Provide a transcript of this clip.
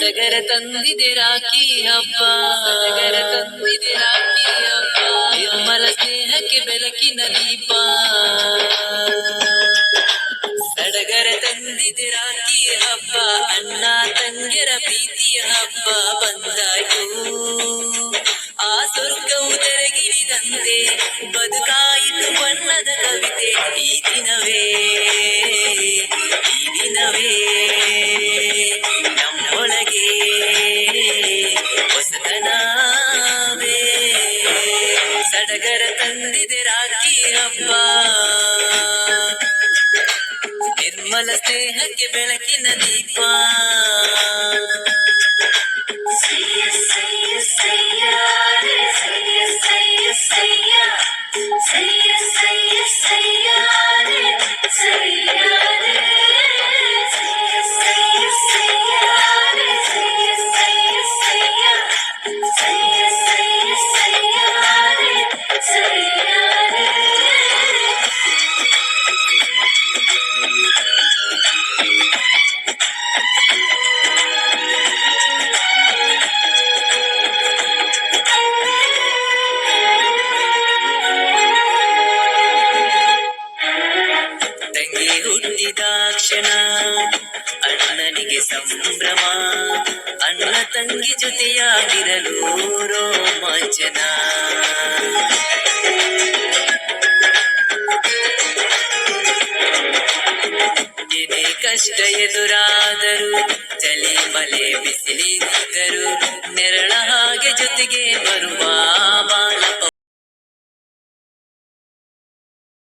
ಸಡಗರ ತಂದಿದೆ ರಾಖಿ ಹಬ್ಬ. ಸಡಗರ ತಂದಿದೆ ರಾಖಿ ಹಬ್ಬ. ನಿರ್ಮಲ ಸ್ನೇಹಕ್ಕೆ ಬೆಳಕಿನ ದೀಪ. ಸಡಗರ ತಂದಿದೆ ರಾಖಿ ಹಬ್ಬ. ಅಣ್ಣ ತಂಗಿರ ಪ್ರೀತಿಯ ಹಬ್ಬ ಬಂದಾಯ್ತು. ಆ ಸ್ವರ್ಗವು ತೆರಗಿರಿದಂತೆ ಬದುಕಾಯಿತು ಬಣ್ಣದ ಕವಿತೆ ಈ ದಿನವೇ. ಸಡಗರ ತಂದಿದೆ ರಾಖಿ ಹಬ್ಬ ನಿರ್ಮಲ ಸ್ನೇಹಕ್ಕೆ ಬೆಳಕಿನ ದೀಪ ಸಯ್ಯ ಹುಟ್ಟಿದಾಕ್ಷಣ ಅಣ್ಣನಿಗೆ ಸಂಭ್ರಮ, ಅಣ್ಣ ತಂಗಿ ಜೊತೆಯಾಗಿರಲು ರೋಮಾಂಚನ. ಏನೇ ಕಷ್ಟ ಎದುರಾದರು, ಚಳಿ ಮಲೆ ಬಿಸಿಲಿದ್ದರು ನೆರಳ ಹಾಗೆ ಜೊತೆಗೆ ಬರುವ